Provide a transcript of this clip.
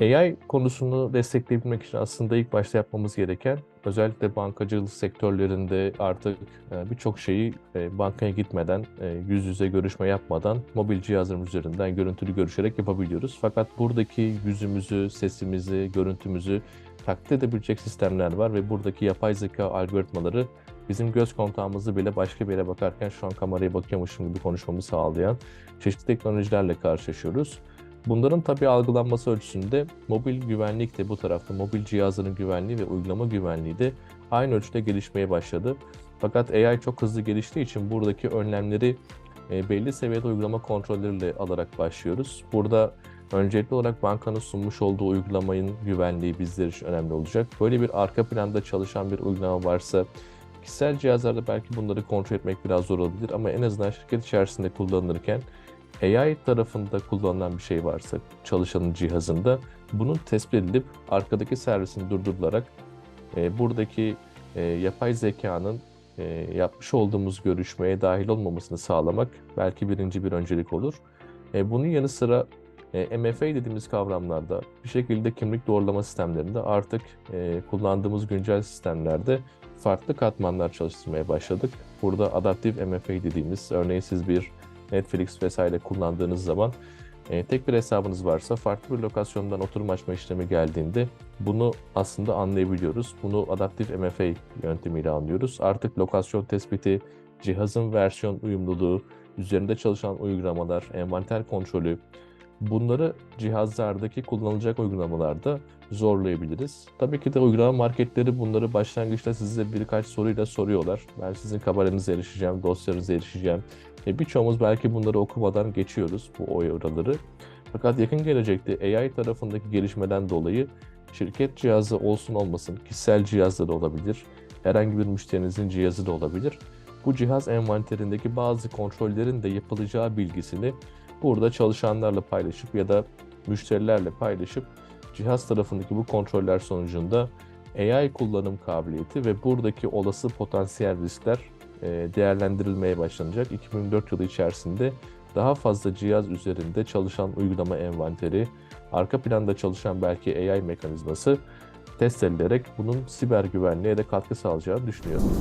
AI konusunu destekleyebilmek için aslında ilk başta yapmamız gereken özellikle bankacılık sektörlerinde artık e, birçok şeyi e, bankaya gitmeden, e, yüz yüze görüşme yapmadan mobil cihazlarımız üzerinden görüntülü görüşerek yapabiliyoruz. Fakat buradaki yüzümüzü, sesimizi, görüntümüzü taklit edebilecek sistemler var ve buradaki yapay zeka algoritmaları bizim göz kontağımızı bile başka bir yere bakarken şu an kameraya bakıyormuşum gibi konuşmamı sağlayan çeşitli teknolojilerle karşılaşıyoruz. Bunların tabii algılanması ölçüsünde mobil güvenlik de bu tarafta, mobil cihazların güvenliği ve uygulama güvenliği de aynı ölçüde gelişmeye başladı. Fakat AI çok hızlı geliştiği için buradaki önlemleri e, belli seviyede uygulama kontrolleriyle alarak başlıyoruz. Burada öncelikli olarak bankanın sunmuş olduğu uygulamanın güvenliği bizler için önemli olacak. Böyle bir arka planda çalışan bir uygulama varsa kişisel cihazlarda belki bunları kontrol etmek biraz zor olabilir ama en azından şirket içerisinde kullanılırken AI tarafında kullanılan bir şey varsa çalışanın cihazında bunun tespit edilip arkadaki servisin durdurularak e, buradaki e, yapay zekanın e, yapmış olduğumuz görüşmeye dahil olmamasını sağlamak belki birinci bir öncelik olur. E, bunun yanı sıra e, MFA dediğimiz kavramlarda bir şekilde kimlik doğrulama sistemlerinde artık e, kullandığımız güncel sistemlerde farklı katmanlar çalıştırmaya başladık. Burada adaptif MFA dediğimiz örneğin siz bir Netflix vesaire kullandığınız zaman e, tek bir hesabınız varsa farklı bir lokasyondan oturum açma işlemi geldiğinde bunu aslında anlayabiliyoruz. Bunu adaptif MFA yöntemiyle anlıyoruz. Artık lokasyon tespiti, cihazın versiyon uyumluluğu, üzerinde çalışan uygulamalar, envanter kontrolü, bunları cihazlardaki kullanılacak uygulamalarda zorlayabiliriz. Tabii ki de uygulama marketleri bunları başlangıçta size birkaç soruyla soruyorlar. Ben sizin kameranıza erişeceğim, dosyanıza erişeceğim. E, birçoğumuz belki bunları okumadan geçiyoruz bu oraları. Fakat yakın gelecekte AI tarafındaki gelişmeden dolayı şirket cihazı olsun olmasın, kişisel cihazda da olabilir, herhangi bir müşterinizin cihazı da olabilir. Bu cihaz envanterindeki bazı kontrollerin de yapılacağı bilgisini burada çalışanlarla paylaşıp ya da müşterilerle paylaşıp cihaz tarafındaki bu kontroller sonucunda AI kullanım kabiliyeti ve buradaki olası potansiyel riskler e, değerlendirilmeye başlanacak. 2024 yılı içerisinde daha fazla cihaz üzerinde çalışan uygulama envanteri, arka planda çalışan belki AI mekanizması test edilerek bunun siber güvenliğe de katkı sağlayacağını düşünüyorum.